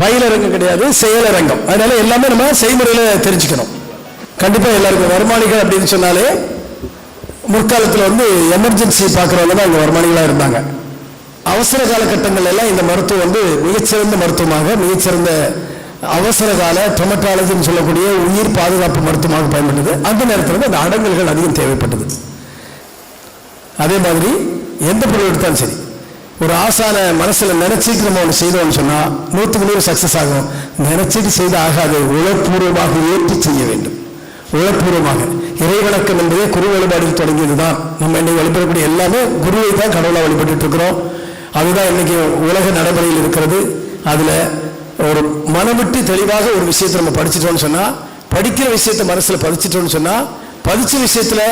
பயிலரங்கம் கிடையாது செயலரங்கம். அதனால எல்லாமே நம்ம செய்முறையில் தெரிஞ்சுக்கணும். கண்டிப்பாக எல்லாருக்கும் வருமானிகள் அப்படின்னு சொன்னாலே முற்காலத்தில் வந்து எமர்ஜென்சி பார்க்குறவங்க தான் இங்கே வருமானிகளாக இருந்தாங்க. அவசர காலகட்டங்கள் எல்லாம் இந்த மருத்துவம் வந்து மிகச்சிறந்த மருத்துவமாக மிகச்சிறந்த அவசர கால டொமட்டாலஜின்னு சொல்லக்கூடிய உயிர் பாதுகாப்பு மருத்துவமாக பயன்பட்டது. அந்த நேரத்தில் வந்து அந்த அடங்கல்கள் அதிகம் தேவைப்பட்டது. அதே மாதிரி எந்த பொருள் எடுத்தாலும் சரி ஒரு ஆசான மனசில் நினைச்சிட்டு நம்ம ஒன்று செய்தோம்னு சொன்னால் நூற்றுக்கு நூறு சக்சஸ் ஆகும். நினைச்சிட்டு செய்த ஆகாது உளப்பூர்வமாக ஏற்றி செய்ய வேண்டும். உளப்பூர்வமாக. இறைவணக்கம் என்பதே குரு வெளிபாடு தொடங்கியது தான் நம்ம இன்னைக்கு வழிபடக்கூடிய எல்லாமே குருவை தான் கடவுளாக வழிபட்டு இருக்கிறோம். அதுதான் இன்னைக்கு உலக நடைமுறையில் இருக்கிறது. அதில் ஒரு மனமிட்டு தெளிவாக ஒரு விஷயத்தை நம்ம படிச்சிட்டோம்னு சொன்னால் படிக்கிற விஷயத்தை மனசில் பதிச்சிட்டோம்னு சொன்னால் பதிச்ச விஷயத்தில்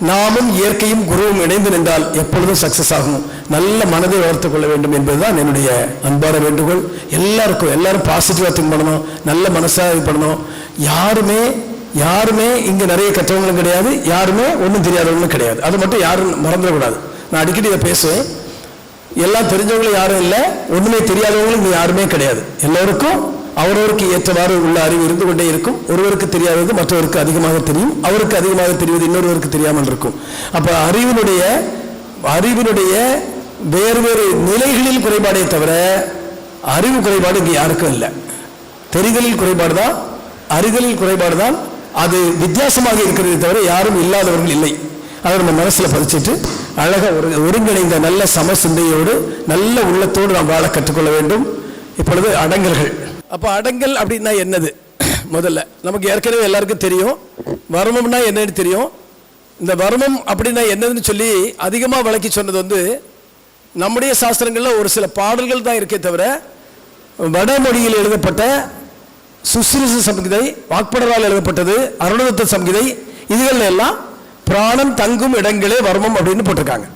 நாமும் இயற்கையும் குருவும் இணைந்து நின்றால் எப்பொழுதும் சக்சஸ் ஆகும். நல்ல மனதை வளர்த்து கொள்ள வேண்டும் என்பதுதான் என்னுடைய அன்பான வேண்டுகோள். எல்லாருக்கும் எல்லாரும் பாசிட்டிவாக திங்க் பண்ணணும் நல்ல மனசாக இது பண்ணணும். யாருமே யாருமே இங்கே நிறைய கற்றவங்களும் கிடையாது யாருமே ஒன்றும் தெரியாதவங்களும் கிடையாது. அது மட்டும் யாரும் மறந்துடக்கூடாது. நான் அடிக்கடி இதை பேசுவேன். எல்லாம் தெரிஞ்சவங்களும் யாரும் இல்லை ஒன்றுமே தெரியாதவங்களும் இங்கே யாருமே கிடையாது. எல்லோருக்கும் அவரவருக்கு ஏற்றவாறு உள்ள அறிவு இருந்து கொண்டே இருக்கும். ஒருவருக்கு தெரியாதது மற்றவருக்கு அதிகமாக தெரியும். அவருக்கு அதிகமாக தெரிவது இன்னொருவருக்கு தெரியாமல் இருக்கும். அப்போ அறிவினுடைய அறிவினுடைய வேறு வேறு நிலைகளில் குறைபாடே தவிர அறிவு குறைபாடு இங்கே யாருக்கும் இல்லை. தெரிதலில் குறைபாடு தான் அறிதலில் குறைபாடு தான் அது வித்தியாசமாக இருக்கிறதே தவிர யாரும் இல்லாதவர்கள் இல்லை. அதை நம்ம மனசில் பதிச்சுட்டு அழகாக ஒரு ஒருங்கிணைந்த நல்ல சம சிந்தையோடு நல்ல உள்ளத்தோடு நாம் வாழ கற்றுக்கொள்ள வேண்டும். இப்பொழுது அடங்கல்கள். அப்போ அடங்கல் அப்படின்னா என்னது? முதல்ல. நமக்கு ஏற்கனவே எல்லாருக்கும் தெரியும். வர்மம்னா என்னன்னு தெரியும். இந்த வர்மம் அப்படின்னா என்னதுன்னு சொல்லி அதிகமாக விளக்கி சொன்னது வந்து நம்முடைய சாஸ்திரங்களில் ஒரு சில பாடல்கள் தான் இருக்கே தவிர வடமொழியில் எழுதப்பட்ட சுஸ்ருச சம்கிதை வாக்படரால் எழுதப்பட்டது அருணதத்த சம்கிதை இதுகள் எல்லாம் பிராணம் தங்கும் இடங்களே வர்மம் அப்படின்னு போட்டிருக்காங்க.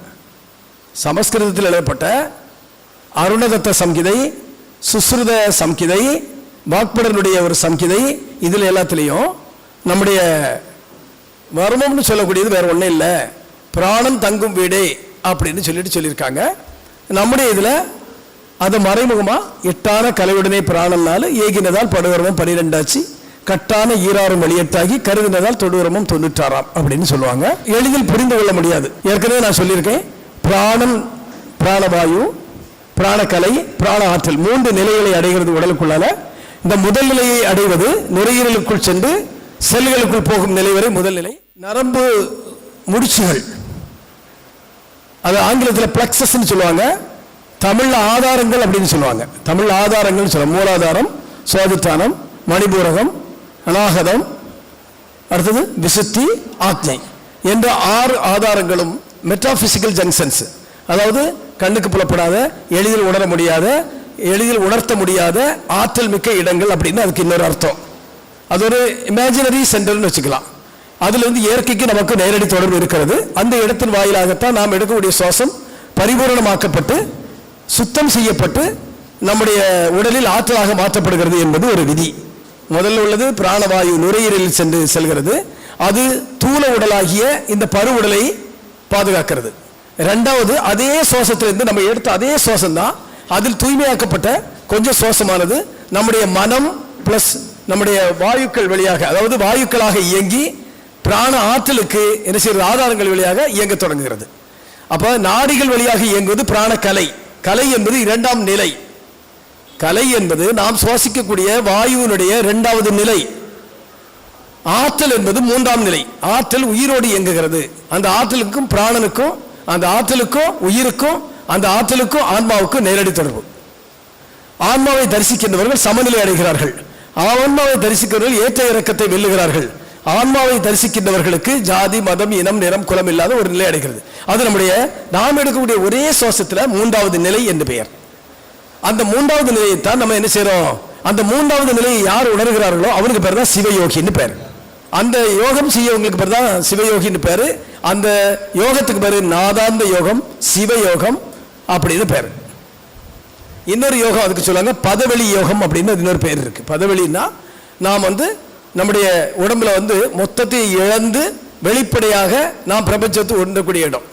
சமஸ்கிருதத்தில் எழுதப்பட்ட அருணதத்த சம்கிதை சுஸ்ருத சம்கிதை வாக்படனுடைய ஒரு சம்கிதை இதில் எல்லாத்துலேயும் நம்முடைய வர்மம்னு சொல்லக்கூடியது வேறு ஒன்றும் இல்லை. பிராணம் தங்கும் வீடே அப்படின்னு சொல்லிட்டு சொல்லியிருக்காங்க. நம்முடைய இதில் அது மறைமுகமாக எட்டான கலையுடனே பிராணம்னால ஏகினதால் படுவரமும் பனிரெண்டாச்சு கட்டான ஈராறும் வெளியெட்டாகி கருதினதால் தொடுவரமும் தொண்ணூற்றாறாம் அப்படின்னு சொல்லுவாங்க. எளிதில் புரிந்து கொள்ள முடியாது. ஏற்கனவே நான் சொல்லியிருக்கேன். பிராணம் பிராணவாயு பிராணக்கலை பிராண ஆற்றல் மூன்று நிலைகளை அடைகிறது உடலுக்குள்ளால இந்த முதல் நிலையை அடைவது நுரையீரலுக்குள் சென்று செல்களுக்குள் போகும் நிலை வரை முதல் நிலை. நரம்பு முடிச்சுகள். அது ஆங்கிலத்தில் பிளக்சஸ்ன்னு சொல்லுவாங்க. தமிழ் ஆதாரங்கள் அப்படின்னு சொல்லுவாங்க. தமிழ் ஆதாரங்கள் சொல்லுவாங்க. மூலாதாரம் சுவாதித்தானம் மணிபூரகம் அநாகதம். அடுத்தது விசுத்தி ஆக்ஞை. என்ற ஆறு ஆதாரங்களும் மெட்டாபிசிக்கல் ஜங்ஷன்ஸ் அதாவது கண்ணுக்கு புலப்படாத எளிதில் உணர முடியாத எளிதில் உணர்த்த முடியாத ஆற்றல் மிக்க இடங்கள் அப்படின்னு அதுக்கு இன்னொரு அர்த்தம். அது ஒரு இமேஜினரி சென்டர்னு வச்சுக்கலாம். அதில் வந்து இயற்கைக்கு நமக்கு நேரடி தொடர்பு இருக்கிறது. அந்த இடத்தின் வாயிலாகத்தான் நாம் எடுக்கக்கூடிய சுவாசம் பரிபூரணமாக்கப்பட்டு சுத்தம் செய்யப்பட்டு நம்முடைய உடலில் ஆற்றலாக மாற்றப்படுகிறது என்பது ஒரு விதி. முதல்ல உள்ளது பிராணவாயு நுரையீரலில் சென்று செல்கிறது. அது தூள உடலாகிய இந்த பரு உடலை பாதுகாக்கிறது. ரெண்டாவது அதே சுவாசத்திலிருந்து நம்ம எடுத்த அதே சுவாசம் தான் அதில் தூய்மையாக்கப்பட்ட கொஞ்சம் சுவாசமானது நம்முடைய மனம் பிளஸ் நம்முடைய வாயுக்கள் வழியாக அதாவது வாயுக்களாக இயங்கி பிராண ஆற்றலுக்கு என்ன செய்யறது ஆதாரங்கள் வழியாக இயங்க தொடங்குகிறது. அப்போ நாடிகள் வழியாக இயங்குவது பிராண கலை கலை என்பது இரண்டாம் நிலை. கலை என்பது நாம் சுவாசிக்கக்கூடிய வாயுவினுடைய இரண்டாவது நிலை. ஆற்றல் என்பது மூன்றாம் நிலை. ஆற்றல் உயிரோடு இயங்குகிறது. அந்த ஆற்றலுக்கும் பிராணனுக்கும் அந்த ஆற்றலுக்கும் உயிருக்கும் அந்த ஆற்றலுக்கும் ஆன்மாவுக்கும் நேரடி தொடர்பு. ஆன்மாவை தரிசிக்கின்றவர்கள் சமநிலை அடைகிறார்கள். ஆன்மாவை தரிசிக்கிறவர்கள் ஏற்ற இறக்கத்தை வெல்லுகிறார்கள். ஆன்மாவை தரிசிக்கின்றவர்களுக்கு ஜாதி மதம் இனம் நிறம் குலம் இல்லாத ஒரு நிலை அடைகிறது. அது நம்முடைய நாம் எடுக்கக்கூடிய ஒரே சுவாசத்தில் மூன்றாவது நிலை என்று பெயர். அந்த மூன்றாவது நிலையை தான் நம்ம என்ன செய்யறோம் அந்த மூன்றாவது நிலையை யார் உணர்கிறார்களோ அவனுக்கு பேர் தான் சிவயோகின்னு பேர் அந்த யோகம் செய்யவங்களுக்கு பேர் தான் சிவயோகின்னு பேர். அந்த யோகத்துக்கு பேர் நாதாந்த யோகம் சிவயோகம் அப்படின்னு பேர். இன்னொரு யோகம் அதுக்கு சொல்லுவாங்க பதவெளி யோகம் அப்படின்னு இன்னொரு பேர் இருக்குது பதவெளின்னா நாம் வந்து நம்முடைய உடம்புல வந்து மொத்தத்தை இழந்து வெளிப்படையாக நாம் பிரபஞ்சத்தை உணரக்கூடிய இடம்.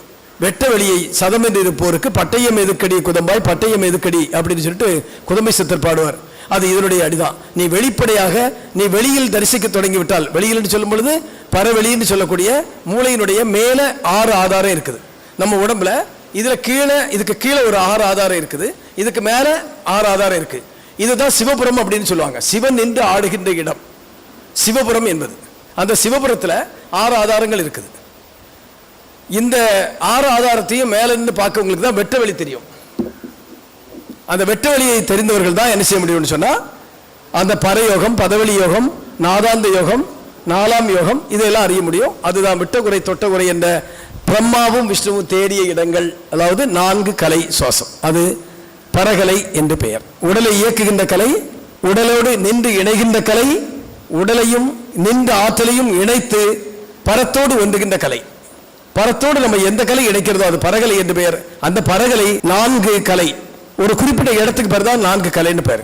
வெட்ட வெளியை சதம் என்று இருப்போருக்கு பட்டயம் எதுக்கடி குதம்பாய் பட்டயம் எதுக்கடி அப்படின்னு சொல்லிட்டு குதம்பை சித்தர் பாடுவார். அது இதனுடைய அடிதான். நீ வெளிப்படையாக நீ வெளியில் தரிசிக்க தொடங்கிவிட்டால் வெளியில் என்று சொல்லும் பொழுது பரவெளின்னு சொல்லக்கூடிய மூளையினுடைய மேலே ஆறு ஆதாரம் இருக்குது. நம்ம உடம்புல இதுல கீழே இதுக்கு கீழே ஒரு ஆறு ஆதாரம் இருக்குது. இதுக்கு மேலே ஆறு ஆதாரம் இருக்கு. இதுதான் சிவபுரம் அப்படின்னு சொல்லுவாங்க. சிவன் நின்று ஆடுகின்ற இடம். சிவபுரம் என்பது. அந்த சிவபுரத்துல ஆறு ஆதாரங்கள் இருக்குது. இந்த ஆறு ஆதாரத்தையும் மேலே நின்று பார்க்கவங்களுக்கு தான் வெட்ட வெளி தெரியும். அந்த வெட்ட வழியை தெரிந்தவர்கள் தான் என்ன செய்ய முடியும்னு சொன்னால் அந்த பரயோகம் பதவெளி யோகம் நாதாந்த யோகம் நாலாம் யோகம் இதையெல்லாம் அறிய முடியும். அதுதான் விட்டகுறை தொட்டகுறை என்ற பிரம்மாவும் விஷ்ணுவும் தேடிய இடங்கள். அதாவது நான்கு கலை சுவாசம். அது பரகலை என்று பெயர். உடலை இயக்குகின்ற கலை உடலோடு நின்று இணைகின்ற கலை உடலையும் நின்ற ஆற்றலையும் இணைத்து பரத்தோடு ஒன்றுகின்ற கலை. பரத்தோடு நம்ம எந்த கலை இணைக்கிறதோ அது பரகலை என்று பெயர். அந்த பரகலை நான்கு கலை. ஒரு குறிப்பிட்ட இடத்துக்கு பேர் தான் நான்கு கலைன்னு பேர்.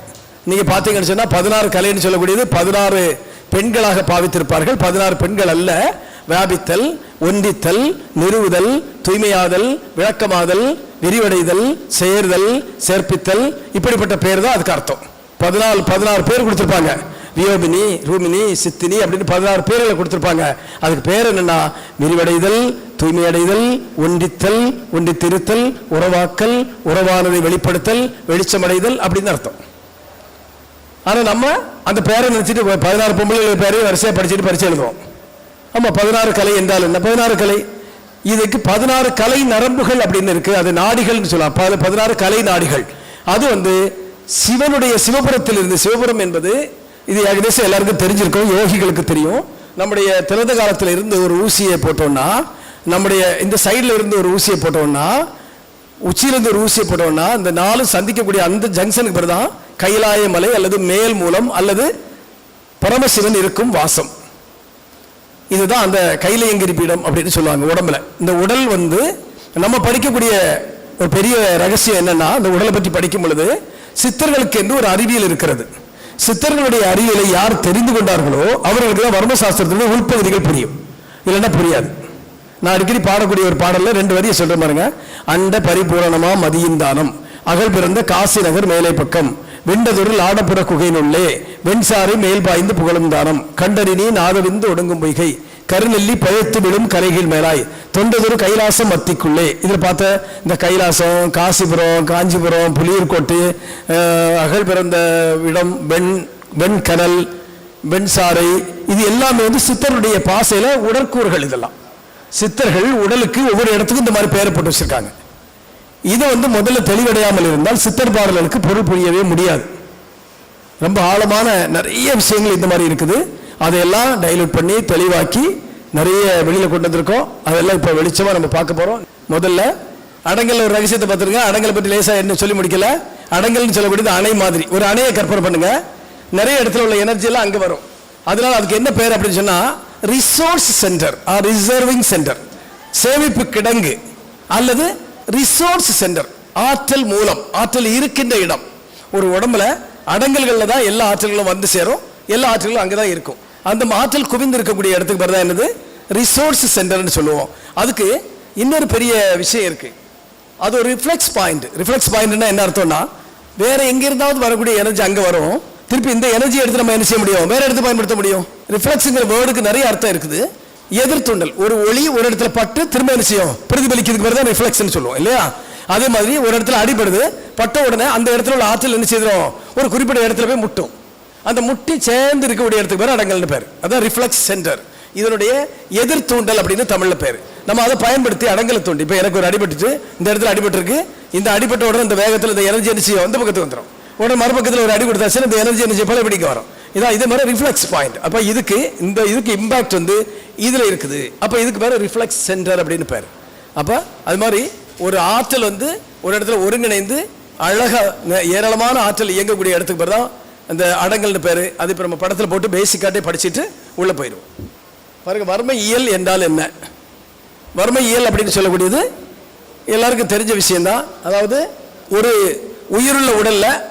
நீங்கள் பார்த்தீங்கன்னு சொன்னால் பதினாறு கலைன்னு சொல்லக்கூடியது பதினாறு பெண்களாக பாவித்திருப்பார்கள். பதினாறு பெண்கள் அல்ல. வியாபித்தல் ஒன்றித்தல் நிறுவுதல் தூய்மையாதல் விளக்கமாதல் விரிவடைதல் சேர்தல் சேர்ப்பித்தல் இப்படிப்பட்ட பேர் தான் அதுக்கு அர்த்தம். பதினாலு பதினாறு பேர் கொடுத்துருப்பாங்க. வியோபினி ரூமினி சித்தினி அப்படின்னு பதினாறு பேர்களை கொடுத்துருப்பாங்க. அதுக்கு பேர் என்னென்னா விரிவடைதல் தூய்மையடைதல் ஒன்றித்தல் ஒன்றித்திருத்தல் உறவாக்கல் உறவானதை வெளிப்படுத்தல் வெளிச்சமடைதல் அப்படின்னு அர்த்தம். ஆனால் நம்ம அந்த பேரை நினைச்சிட்டு பதினாறு பொம்பளை பேரையும் வரிசையா படிச்சுட்டு பரிசு எழுதுவோம் ஆமா பதினாறு கலை என்றால் என்ன? பதினாறு கலை. இதுக்கு பதினாறு கலை நரம்புகள் அப்படின்னு இருக்கு. அது நாடிகள்னு சொல்லலாம். பதி- பதினாறு கலை நாடிகள். அது வந்து சிவனுடைய சிவபுரத்தில் இருந்து சிவபுரம் என்பது இது ஏகதேசம் எல்லாருக்கும் தெரிஞ்சிருக்கும் யோகிகளுக்கு தெரியும். நம்முடைய திறந்த காலத்தில் இருந்து ஒரு ஊசியை போட்டோம்னா நம்முடைய இந்த சைடில் இருந்து ஒரு ஊசியை போட்டோம்னா உச்சியிலிருந்து ஒரு ஊசியை போட்டோம்னா இந்த நாலு சந்திக்கக்கூடிய அந்த ஜங்ஷனுக்கு பிறகு தான் கைலாய மலை அல்லது மேல் மூலம் அல்லது பரமசிவன் இருக்கும் வாசம். இதுதான் அந்த கைலையங்கிரி பீடம் அப்படின்னு சொல்லுவாங்க உடம்புல. இந்த உடல் வந்து நம்ம படிக்கக்கூடிய ஒரு பெரிய ரகசியம் என்னன்னா இந்த உடலை பற்றி படிக்கும் பொழுது சித்தர்களுக்கு என்று ஒரு அறிவியல் இருக்கிறது. சித்தர்களுடைய அறிவியலை யார் தெரிந்து கொண்டார்களோ அவர்களுக்கு தான் வர்மசாஸ்திரத்தினுடைய உள்பகுதிகள் புரியும். இல்லைன்னா புரியாது. நான் அடிக்கடி பாடக்கூடிய ஒரு பாடலில் ரெண்டு வரியை சொல்றேன் பாருங்க. அண்ட பரிபூரணமா மதியிந்தானம் அகல் பிறந்த காசி நகர் மேலே பக்கம். விண்டதொரு லாடப்புற குகையினுள்ளே. வெண்சாரை மேல் பாய்ந்து புகழும் தானம். கண்டறினி நாதவிந்து ஒடுங்கும் பொய்கை. கருநெல்லி பழுத்து விடும் கரைகள் மேலாய். தொண்டதொரு கைலாசம் மத்திக்குள்ளே. இதில் பார்த்த இந்த கைலாசம் காசிபுரம் காஞ்சிபுரம் புலியூர்கோட்டு அகல் பிறந்த இடம் வெண் வெண்கனல் வெண்சாரை இது எல்லாமே வந்து சித்தருடைய பாசையில் உடற்கூறுகள் இதெல்லாம். சித்தர்கள் உடலுக்கு ஒவ்வொரு இடத்துக்கும் இந்த மாதிரி பெயரை போட்டு வச்சிருக்காங்க. இதை வந்து முதல்ல தெளிவடையாமல் இருந்தால் சித்தர் பாடல்களுக்கு பொருள் புரியவே முடியாது. ரொம்ப ஆழமான நிறைய விஷயங்கள் இந்த மாதிரி இருக்குது. அதையெல்லாம் டைலூட் பண்ணி தெளிவாக்கி நிறைய வெளியில் கொண்டு வந்திருக்கோம். அதெல்லாம் இப்போ வெளிச்சமாக நம்ம பார்க்க போகிறோம் முதல்ல அடங்கல் ஒரு ரகசியத்தை பார்த்துருங்க. அடங்கலை பற்றி லேசாக என்ன சொல்லி முடிக்கல? அடங்கல்னு சொல்லக்கூடியது அணை மாதிரி. ஒரு அணையை கற்பனை பண்ணுங்க. நிறைய இடத்துல உள்ள எனர்ஜி எல்லாம் வரும். அதனால அதுக்கு என்ன பேர் அப்படின்னு சொன்னால் resource centre or reserving centre சேமிப்பு கிடங்கு அல்லது ரிசோர்ஸ் சென்டர் ஆற்றல் மூலம் ஆற்றல் இருக்கின்ற இடம். ஒரு உடம்புல அடங்கல்களில் தான் எல்லா ஆற்றல்களும் வந்து சேரும். எல்லா ஆற்றல்களும் அங்கே தான் இருக்கும். அந்த ஆற்றல் குவிந்து இருக்கக்கூடிய இடத்துக்கு பேர் தான் என்னது ரிசோர்ஸ் சென்டர்னு சொல்லுவோம். அதுக்கு இன்னொரு பெரிய விஷயம் இருக்குது அது ஒரு ரிஃப்ளெக்ஸ் பாயிண்ட் ரிஃப்ளெக்ஸ் பாயிண்ட்னா என்ன அர்த்தம்னா வேற எங்கே இருந்தாவது வரக்கூடிய எனர்ஜி அங்கே வரும். திருப்பி இந்த எனர்ஜி எடுத்து நம்ம என்ன செய்ய முடியும்? வேற எடுத்து பயன்படுத்த முடியும்? ரிஃப்ளெக்ஸுங்கிற வேர்டுக்கு நிறைய அர்த்தம் இருக்குது. எதிர்த்துண்டல். ஒரு ஒளி ஒரு இடத்துல பட்டு திரும்ப என்ன செய்யும்? பிரதிபலிக்கிறதுக்கு பேர் தான் ரிஃப்ளெக்ஷன் சொல்லுவோம் இல்லையா? அதே மாதிரி ஒரு இடத்துல அடிபடுது பட்ட உடனே அந்த இடத்துல உள்ள ஆற்றல் என்ன செய்திரும்? ஒரு குறிப்பிட்ட இடத்துல போய் முட்டும். அந்த முட்டி சேர்ந்து இருக்கக்கூடிய இடத்துக்கு பேர் அடங்கல்னு பேர். அதான் ரிஃப்ளெக்ஸ் சென்டர் இதனுடைய எதிர் தூண்டல் அப்படின்னு தமிழில் பேர். நம்ம அதை பயன்படுத்தி அடங்கலை தூண்டி. இப்போ எனக்கு ஒரு அடிபட்டுச்சு இந்த இடத்துல அடிபட்டிருக்கு. இந்த அடிபட்ட உடனே இந்த வேகத்தில் இந்த எனர்ஜி என்ன செய்யும்? அந்த பக்கத்துக்கு வந்துடும் உடனே மறுபக்கத்தில் ஒரு அடி கொடுத்தாச்சு இந்த எனர்ஜி என்ன செய்யும்? பழையபடிக்கு வரும். இதான் இதே மாதிரி ரிஃப்ளெக்ஸ் பாயிண்ட் அப்போ இதுக்கு இந்த இதுக்கு இம்பேக்ட் வந்து இதில் இருக்குது. அப்போ இதுக்கு பேர் ரிஃப்ளெக்ஸ் சென்டர் அப்படின்னு பேர். அப்போ அது மாதிரி ஒரு ஆற்றல் வந்து ஒரு இடத்துல ஒருங்கிணைந்து அழகாக ஏராளமான ஆற்றல் இயங்கக்கூடிய இடத்துக்கு பேர் தான் அந்த அடங்கல்னு பேர். அது இப்போ நம்ம படத்தில் போட்டு பேசிக்காட்டே படிச்சுட்டு உள்ளே போயிடுவோம். பாருங்கள் வர்ம இயல் என்றால் என்ன? வர்ம இயல் அப்படின்னு சொல்லக்கூடியது எல்லாருக்கும் தெரிஞ்ச விஷயம்தான். அதாவது ஒரு உயிருள்ள உடலில்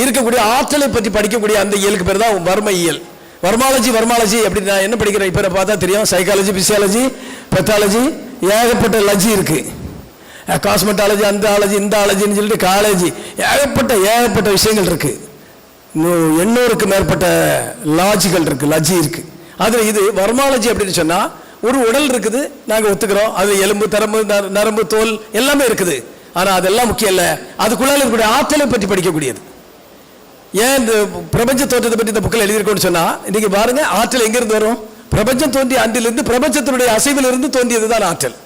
இருக்கக்கூடிய ஆற்றலை பற்றி படிக்கக்கூடிய அந்த இயலுக்கு பேர் தான் வர்ம இயல். வர்மாலஜி வர்மாலஜி அப்படி நான் என்ன படிக்கிறேன் இப்போ பார்த்தா தெரியும். சைக்காலஜி பிசியாலஜி பெத்தாலஜி ஏகப்பட்ட லஜி இருக்குது காஸ்மெட்டாலஜி அந்த ஆலஜி இந்த ஆலஜின்னு சொல்லிட்டு காலேஜி. ஏகப்பட்ட ஏகப்பட்ட விஷயங்கள் இருக்குது எண்ணூறுக்கு மேற்பட்ட லாஜிகள் இருக்குது லஜி இருக்குது அதில் இது வர்மாலஜி அப்படின்னு சொன்னால் ஒரு உடல் இருக்குது நாங்கள் ஒத்துக்கிறோம். அது எலும்பு தரம்பு நரம்பு தோல் எல்லாமே இருக்குது. ஆனால் அதெல்லாம் முக்கியம் இல்லை. அதுக்குள்ளால இருக்கக்கூடிய ஆற்றலை பற்றி படிக்கக்கூடியது. ஏன் இந்த பிரபஞ்ச தோற்றத்தை பற்றி இந்த புக்கில் எழுதியிருக்கோம்னு சொன்னால் இன்றைக்கி பாருங்கள் ஆற்றல் எங்கேருந்து வரும்? பிரபஞ்சம் தோன்றிய அன்றிலிருந்து பிரபஞ்சத்தினுடைய அசைவிலிருந்து தோன்றியது தான் ஆற்றல்.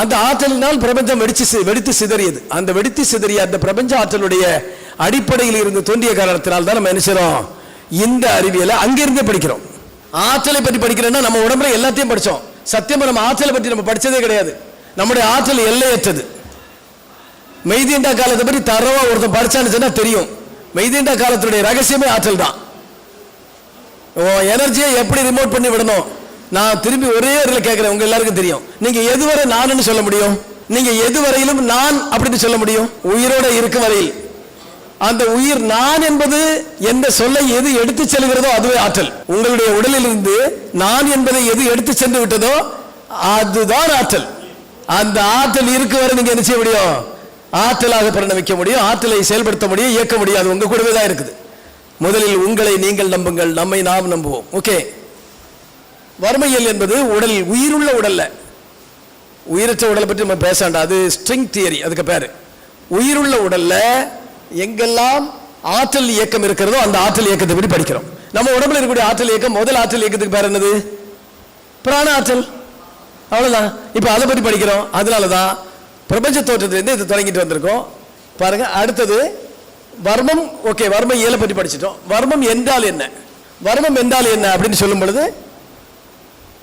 அந்த ஆற்றலினால் பிரபஞ்சம் வெடிச்சு வெடித்து சிதறியது. அந்த வெடித்து சிதறிய அந்த பிரபஞ்ச ஆற்றலுடைய அடிப்படையில் இருந்து தோன்றிய காரணத்தினால் தான் நம்ம நினைச்சிடும் இந்த அறிவியலை அங்கிருந்தே படிக்கிறோம். ஆற்றலை பற்றி படிக்கிறோம்னா நம்ம உடம்புல எல்லாத்தையும் படித்தோம் சத்தியமாக நம்ம ஆற்றலை பற்றி நம்ம படித்ததே கிடையாது. நம்முடைய ஆற்றல் எல்லையற்றது. மெய்தீண்டா காலத்தை பற்றி தரவா ஒருத்தன் படிச்சான்னு சொன்னால் தெரியும். மெய்தீண்டா காலத்துடைய ரகசியமே ஆற்றல் தான். எனர்ஜியை எப்படி ரிமோட் பண்ணி விடணும்? நான் திரும்பி ஒரே இதில் கேட்குறேன். உங்கள் எல்லாருக்கும் தெரியும். நீங்கள் எதுவரை நானுன்னு சொல்ல முடியும்? நீங்கள் எதுவரையிலும் நான் அப்படின்னு சொல்ல முடியும்? உயிரோட இருக்கும் வரையில். அந்த உயிர் நான் என்பது எந்த சொல்லை எது எடுத்து செல்கிறதோ அதுவே ஆற்றல். உங்களுடைய உடலில் இருந்து நான் என்பதை எது எடுத்து சென்று விட்டதோ அதுதான் ஆற்றல். அந்த ஆற்றல் இருக்கு வரை நீங்க என்ன செய்ய முடியும்? ஆற்றலாக பரிணமிக்க முடியும் ஆற்றலை செயல்படுத்த முடியும் இயக்க முடியும். அது உங்கள் கூடவே தான் இருக்குது. முதலில் உங்களை நீங்கள் நம்புங்கள் நம்மை நாம் நம்புவோம். ஓகே. வறுமையல் என்பது உடல் உயிருள்ள உடல்ல. உயிரற்ற உடலை பற்றி நம்ம பேச வேண்டாம். அது ஸ்ட்ரிங் தியரி அதுக்கு பேர். உயிருள்ள உடல்ல எங்கெல்லாம் ஆற்றல் இயக்கம் இருக்கிறதோ அந்த ஆற்றல் இயக்கத்தை பற்றி படிக்கிறோம். நம்ம உடம்புல இருக்கக்கூடிய ஆற்றல் இயக்கம் முதல் ஆற்றல் இயக்கத்துக்கு பேர் என்னது? பிராண ஆற்றல். அவ்வளோதான் இப்போ அதை பற்றி படிக்கிறோம். அதனால தான் பிரபஞ்ச தோற்றத்திலேருந்து இது தொடங்கிட்டு வந்திருக்கோம். பாருங்க அடுத்தது வர்மம் ஓகே வர்மம் ஏழை பற்றி படிச்சிட்டோம். வர்மம் என்றால் என்ன? வர்மம் என்றால் என்ன அப்படின்னு சொல்லும் பொழுது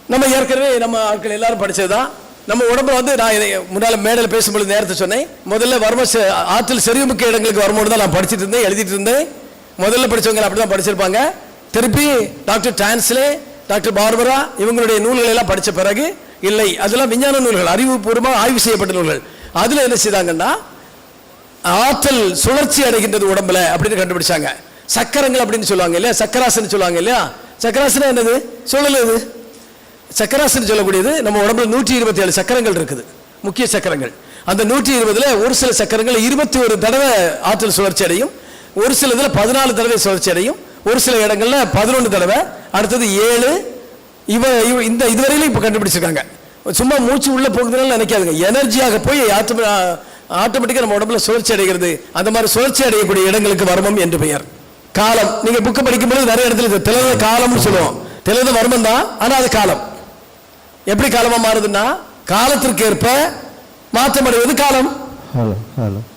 நம்ம ஏற்கனவே நம்ம ஆட்கள் எல்லாரும் படிச்சதுதான். நம்ம உடம்புல வந்து நான் முன்னால் மேடையில் பேசும்பொழுது நேரத்தை சொன்னேன். முதல்ல வர்ம செ- ஆற்றல் செறிவுமிக்க இடங்களுக்கு வரும்போது தான் நான் படிச்சுட்டு இருந்தேன் எழுதிட்டு இருந்தேன். முதல்ல படிச்சவங்க அப்படி தான் படிச்சிருப்பாங்க. திருப்பி டாக்டர் டான்ஸ்லே டாக்டர் பார்பரா இவங்களுடைய நூல்களை எல்லாம் படித்த பிறகு இல்லை அதெல்லாம் விஞ்ஞான நூல்கள் அறிவுபூர்வமாக ஆய்வு செய்யப்பட்ட நூல்கள். அதில் என்ன செய்தாங்கன்னா ஆற்றல் சுழற்சி அடைகின்றது உடம்புல அப்படின்னு கண்டுபிடிச்சாங்க. சக்கரங்கள் அப்படின்னு சொல்லுவாங்க இல்லையா? சக்கராசன் சொல்லுவாங்க இல்லையா? சக்கராசனம் என்னது? சுழல் இது சக்கராசன் சொல்லக்கூடியது நம்ம உடம்புல நூற்றி இருபத்தி ஏழு சக்கரங்கள் இருக்குது. முக்கிய சக்கரங்கள். அந்த நூற்றி இருபதுல ஒரு சில சக்கரங்கள் இருபத்தி ஒரு தடவை ஆற்றல் சுழற்சி அடையும். ஒரு சில இதில் பதினாலு தடவை சுழற்சி அடையும். ஒரு சில இடங்கள்ல பதினொன்று தடவை அடுத்தது ஏழு இவ இவ இந்த இதுவரையிலும் இப்போ கண்டுபிடிச்சிருக்காங்க. சும்மா மூச்சு உள்ள போகுதுன்னு நினைக்காதுங்க. எனர்ஜியாக போய் ஆட்டோமேட்டிக்காக நம்ம உடம்புல சுழற்சி அடைகிறது. அந்த மாதிரி சுழற்சி அடையக்கூடிய இடங்களுக்கு வர்மம் என்று பெயர். காலம். நீங்க புக்கு படிக்கும்போது நிறைய இடத்துல திலத காலம்னு சொல்லுவோம். திலத வர்மம் தான் ஆனா அது காலம். எப்படி காலமா மாறுதுன்னா காலத்திற்கு ஏற்ப மாற்றம் அடைவது காலம்.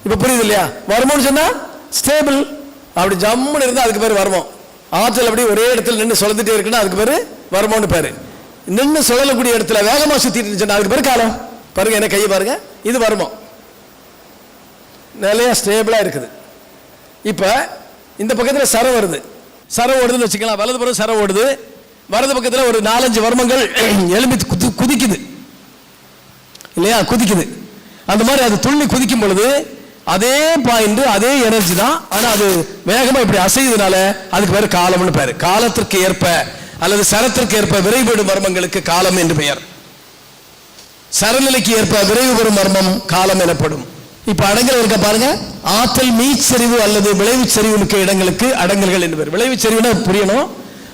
இப்ப புரியுது இல்லையா? வருமம்னு சொன்னா ஸ்டேபிள் அப்படி ஜம்முன்னு இருந்தா அதுக்கு பேர் வருமம். ஆற்றல் அப்படி ஒரே இடத்துல நின்று சுழந்துட்டே இருக்குன்னா அதுக்கு பேரு வருமம்னு பேரு. நின்று சுழலக்கூடிய இடத்துல வேகமாக சுற்றிட்டு இருந்துச்சுன்னா அதுக்கு பேர் காலம்? பாருங்க என்ன கையை பாருங்க. இது வருமம் நிலையா ஸ்டேபிளாக இருக்குது. இப்போ இந்த பக்கத்தில் சரம் வருது. சரம் ஓடுதுன்னு வச்சுக்கலாம். வலது புறம் சரம் ஓடுது. வலது பக்கத்தில் ஒரு நாலஞ்சு வர்மங்கள் எலும்பி குதி- குதிக்குது. இல்லையா? குதிக்குது. அந்த மாதிரி அது துள்ளி குதிக்கும் பொழுது அதே பாயிண்ட் அதே எனர்ஜி தான். ஆனால் அது வேகமாக இப்படி அசையுதுனால அதுக்கு பேர் காலம்னு பேர். காலத்திற்கு ஏற்ப அல்லது சரத்திற்கு ஏற்ப விரைவிடும் மர்மங்களுக்கு காலம் என்று பெயர். சரநிலைக்கு ஏற்ப விரைவு பெறும் மர்மம் காலம் எனப்படும். இப்ப அடங்கல் இருக்க பாருங்க. ஆற்றல் மீச்சரிவு அல்லது விளைவு சரிவு மிக்க இடங்களுக்கு அடங்கல்கள் என்று பேர் விளைவு சரிவுனா புரியணும்.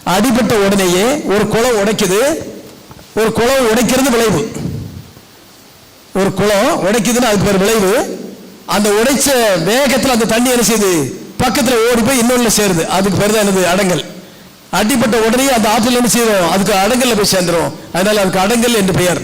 அடிபட்ட உடனேயே ஒரு குளம் உடைக்குது. ஒரு குளம் உடைக்கிறது விளைவு. ஒரு குளம் உடைக்குதுன்னு அதுக்கு பேர் விளைவு. அந்த உடைச்ச வேகத்தில் அந்த தண்ணி என்ன செய்யுது? பக்கத்தில் ஓடி போய் இன்னொன்னு சேருது. அதுக்கு பேர் தான் எனது அடங்கல். அடிப்பட்ட உடனே அந்த ஆற்றல் என்ன செய்யும் அதுக்கு அடங்கல்ல போய் சேர்ந்துரும். அதனால அதுக்கு அடங்கல் என்று பெயர்.